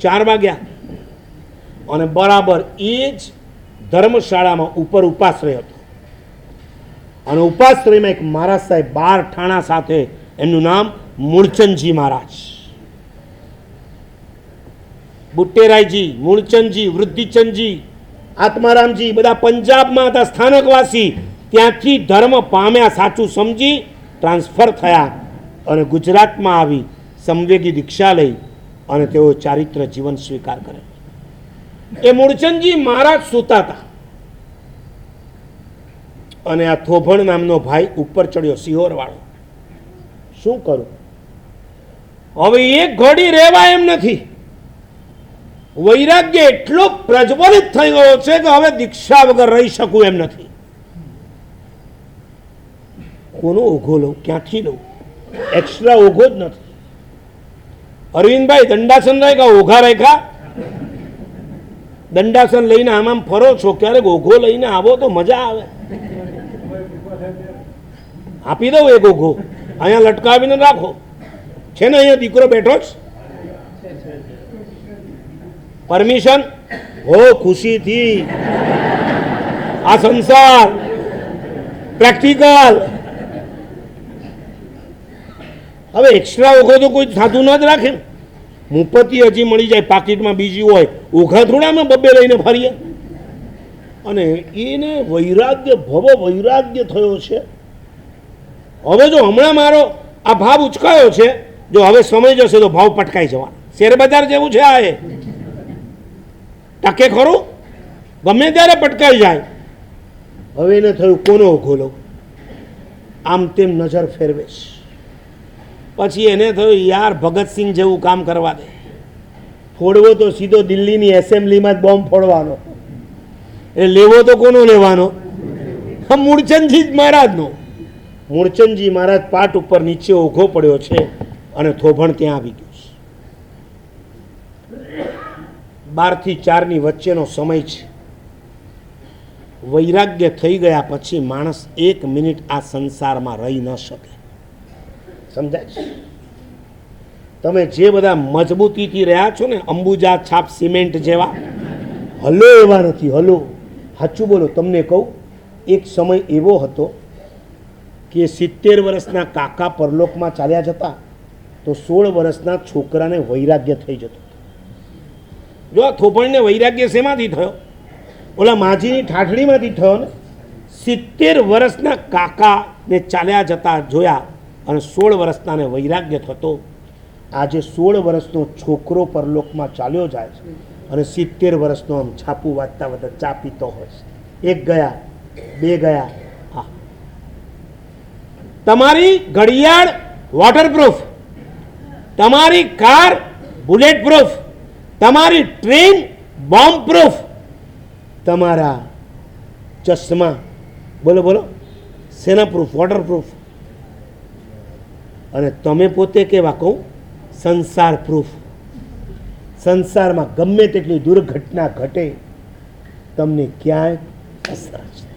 ચાર વાગ્યા. અને બરાબર એ જ ધર્મશાળામાં ઉપર ઉપાશ્રય હતો. અને ઉપાશ્રયમાં એક મહારાજ સાહેબ બાર ઠાણા સાથે, એમનું નામ મૂળચંદજી મહારાજ. બુટ્ટેરાયજી મૂળચંદજી, વૃદ્ધિચંદજી, આત્મારામજી, બધા પંજાબમાં હતા, સ્થાનકવાસી. ત્યાંથી ધર્મ પામ્યા, સાચું સમજી, ટ્રાન્સફર થયા અને ગુજરાતમાં આવી સંવેગી દીક્ષા લઈ અને તેઓ ચારિત્ર જીવન સ્વીકાર કરે એ મૂળચંદજી મહારાજ સૂતા હતા. અને આ થોભણ નામનો ભાઈ ઉપર ચડ્યો સિહોર વાળો શું કરું? હવે એક ઘડી રહેવાય એમ નથી. વૈરાગ્ય એટલો પ્રજ્વલિત થઈ ગયો છે કે હવે દીક્ષા વગર રહી શકું એમ નથી. કોનો ઓઘો લઉં ક્યાંથી લઉં? એક્સ્ટ્રા ઓઘો જ નથી. અરવિંદભાઈ, દંડાસન રાખ્યા ઓઘા રાખ્યા? દંડાસન લઈને આમ આમ ફરો છો, ક્યારેક ઓઘો લઈને આવો તો મજા આવે. આપી દઉં એક ઓઘો. અહીંયા લટકાવીને રાખો. છે ને અહીંયા દીકરો બેઠો જ? પરમિશન? હો, ખુશીથી. આ સંસાર. પ્રેક્ટિકલ. હવે એક્સ્ટ્રા ઓઘો તો કોઈ સાધુ ન જ રાખે. ને. મુપતિ હજી મળી જાય, પાકીટમાં બીજી હોય, ઓઘા થોડામાં બબ્બે લઈને ફરીએ. અને એને વૈરાગ્ય, ભવ વૈરાગ્ય થયો છે. હવે જો હમણાં મારો આ ભાવ ઉચકાયો છે, જો હવે સમય જશે તો ભાવ પટકાઈ જવા શેર બજાર જેવું છે આ એ. ટકે ખરું? ગમે ત્યારે પટકાઈ જાય. હવે એને થયું કોનો ઓઘો લઉં? આમ તેમ નજર ફેરવેશ. પછી એને થયું, યાર ભગતસિંહ જેવું કામ કરવા દે. ફોડવો તો સીધો દિલ્હીની એસેમ્બલીમાં જ બોમ્બ ફોડવાનો. એ લેવો તો કોનો લેવાનો? મૂળચંદજી મહારાજનો. મૂળચંદજી મહારાજ પાટ ઉપર નીચે ઊભો પડ્યો છે અને થોભણ ત્યાં આવી ગયું છે. બારથી ચારની વચ્ચેનો સમય છે. વૈરાગ્ય થઈ ગયા પછી માણસ એક મિનિટ આ સંસારમાં રહી ન શકે. સમજાય છે? તમે જે બધા મજબૂતીથી રહ્યા છો ને, અંબુજા છાપ સિમેન્ટ જેવા, હલો એવા નથી, હલો. સાચું બોલો, તમને કહું, એક સમય એવો હતો કે સિત્તેર વર્ષના કાકા પરલોકમાં ચાલ્યા જતા તો સોળ વર્ષના છોકરાને વૈરાગ્ય થઈ જતો જો આ થોપણને વૈરાગ્ય શેમાંથી થયો? ઓલા માજીની ઠાઠડીમાંથી થયો ને? સિત્તેર વર્ષના કાકાને ચાલ્યા જતા જોયા અને સોળ વર્ષનાને વૈરાગ્ય થતો. આજે સોળ વર્ષનો છોકરો પરલોકમાં ચાલ્યો જાય છે અને સિત્તેર વર્ષનો આમ છાપું વાંચતા બધા ચા પીતો હોય છે. એક ગયા, બે ગયા, હા. તમારી ઘડિયાળ વોટરપ્રૂફ તમારી કાર બુલેટ પ્રૂફ તમારી ટ્રેન બોમ્બ પ્રૂફ તમારા ચશ્મા, બોલો બોલો સેના પ્રૂફ વોટર પ્રૂફ અને તમે પોતે કેવા કહું સંસાર પ્રૂફ સંસારમાં ગમે તેટલી દુર્ઘટના ઘટે, તમને ક્યાંય અસર નહીં.